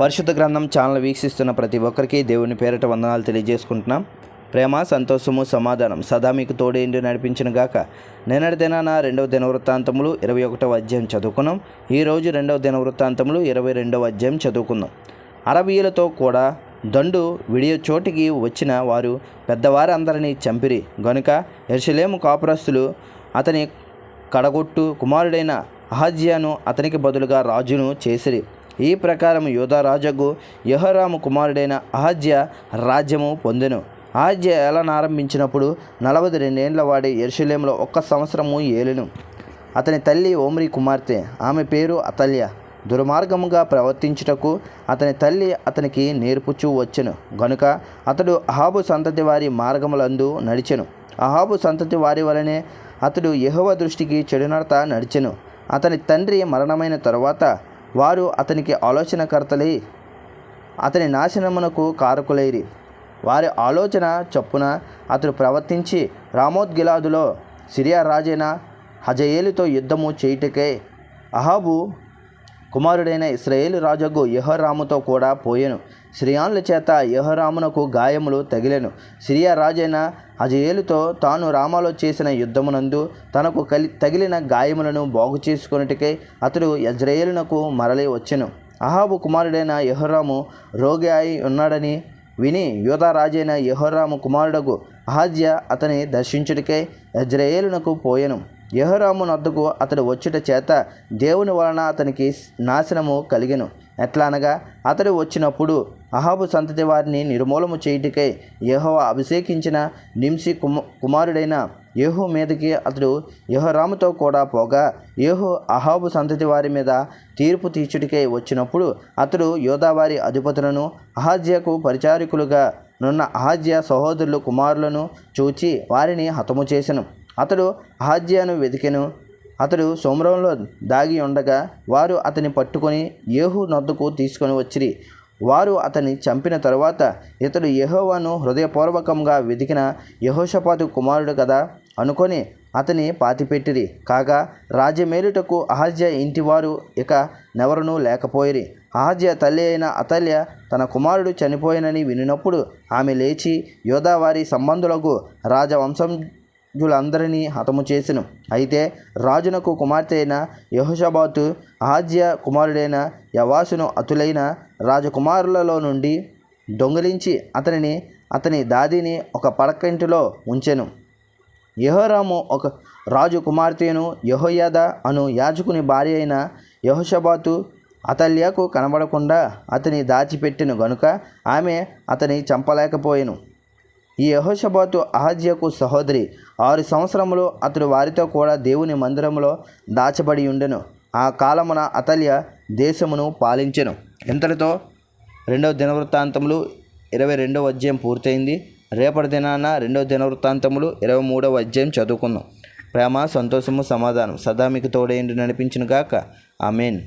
పరిశుద్ధ గ్రంథం ఛానల్ వీక్షిస్తున్న ప్రతి ఒక్కరికి దేవుని పేరిట వందనాలు తెలియజేసుకుంటున్నాం. ప్రేమ సంతోషము సమాధానం సదా మీకు తోడేండి నడిపించిన గాక. నిన్నటి దినాన రెండవ దినవృత్తాంతములు ఇరవై ఒకటవ అధ్యాయం చదువుకున్నాం. ఈరోజు రెండవ దినవృత్తాంతములు ఇరవై రెండవ అధ్యాయం చదువుకుందాం. అరబీయులతో కూడా దండు విడియో చోటికి వచ్చిన వారు పెద్దవారందరినీ చంపిరి. గనుక ఎర్షలేము కాపురస్తులు అతని కడగొట్టు కుమారుడైన అహజ్యాను అతనికి బదులుగా రాజును చేసిరి. ఈ ప్రకారం యోధారాజగు యహరాము కుమారుడైన అహజ్య రాజ్యము పొందెను. ఆజ్య ఏలన ఆరంభించినప్పుడు నలభై రెండేండ్ల వాడి ఎరుషలేంలో ఒక్క సంవత్సరము ఏలెను. అతని తల్లి ఓమ్రి కుమార్తె ఆమె పేరు అతల్య. దుర్మార్గముగా ప్రవర్తించుటకు అతని తల్లి అతనికి నేర్పుచూ వచ్చెను. గనుక అతడు అహాబు సంతతి వారి మార్గములందు నడిచెను. అహాబు సంతతి వారి వలనే అతడు యహవ దృష్టికి చెడునడత నడిచెను. అతని తండ్రి మరణమైన తరువాత వారు అతనికి ఆలోచనకర్తలై అతని నాశనమునకు కారకులైరి. వారి ఆలోచన చొప్పున అతడు ప్రవర్తించి రామోద్గిలాదులో సిరియా రాజైన హజయేలుతో యుద్ధము చేయుటకై అహాబు కుమారుడైన ఇస్రాయేలు రాజగు యహోరాముతో కూడా పోయెను. సిరియాన్ల చేత యహోరామునకు గాయములు తగిలెను. సిరియా రాజైన అజయేలుతో తాను రామాలో చేసిన యుద్ధమునందు తనకు కలి తగిలిన గాయములను బాగు చేసుకొనుటకై అతడు యజ్రయేలునకు మరలి వచ్చెను. అహాబు కుమారుడైన యహోరాము రోగి అయి ఉన్నాడని విని యోధా రాజైన యహోరాము కుమారుడకు అహాజ్య అతని దర్శించుటకై యజ్రయేలునకు పోయెను. యహోరాము నద్దకు అతడు వచ్చుట చేత దేవుని వలన అతనికి నాశనము కలిగెను. ఎట్లా అనగా అతడు వచ్చినప్పుడు అహాబు సంతతి వారిని నిర్మూలము చేయుటకై యహోవ అభిషేకించిన నింసి కుమ కుమారుడైన యేహు మీదకి అతడు యహోరాముతో కూడా పోగా యేహు అహాబు సంతతి వారి మీద తీర్పు తీర్చుటికై వచ్చినప్పుడు అతడు యోధావారి అధిపతులను అహాజ్యకు పరిచారికులుగా నున్న అహాజ్య సహోదరులు కుమారులను చూచి వారిని హతము చేసెను. అతడు అహజ్యాను వెతికెను అతడు సోమరంలో దాగి ఉండగా వారు అతని పట్టుకొని ఏహు నొద్దకు తీసుకొని వచ్చిరి. వారు అతన్ని చంపిన తరువాత ఇతడు యహోవాను హృదయపూర్వకంగా వెతికిన యహోషపాతు కుమారుడు కదా అనుకొని అతని పాతిపెట్టిరి. కాగా రాజమేలుటకు అహజ్య ఇంటివారు ఇక నెవరునూ లేకపోయిరి. అహజ్య తల్లి అయిన అతల్య తన కుమారుడు చనిపోయినని వినినప్పుడు ఆమె లేచి యోధావారి సంబంధులకు రాజవంశం జులందరినీ హతము చేసెను. అయితే రాజునకు కుమార్తె అయిన యహోషబాతు ఆజ్య కుమారుడైన యవాసును అతులైన రాజకుమారులలో నుండి దొంగిలించి అతనిని అతని దాదిని ఒక పడకంటిలో ఉంచెను. యహోరాము ఒక రాజు కుమార్తెను యహోయాద అను యాజకుని భార్య అయిన యహోషబాతు అతల్యకు కనబడకుండా అతని దాచిపెట్టెను గనుక ఆమె అతని చంపలేకపోయెను. ఈ యహోషబాతు అహజ్యకు సహోదరి ఆరు సంవత్సరములు అతడు వారితో కూడా దేవుని మందిరంలో దాచబడి ఉండెను. ఆ కాలమున అతల్య దేశమును పాలించెను. ఇంతటితో రెండవ దినవృత్తాంతములు ఇరవై రెండవ అధ్యాయం పూర్తయింది. రేపటి దినాన రెండవ దినవృత్తాంతములు ఇరవై మూడవ అధ్యాయం చదువుకుందాం. ప్రేమ సంతోషము సమాధానం. సదా మీకు తోడేంటి నడిపించిన గాక ఆమెన్.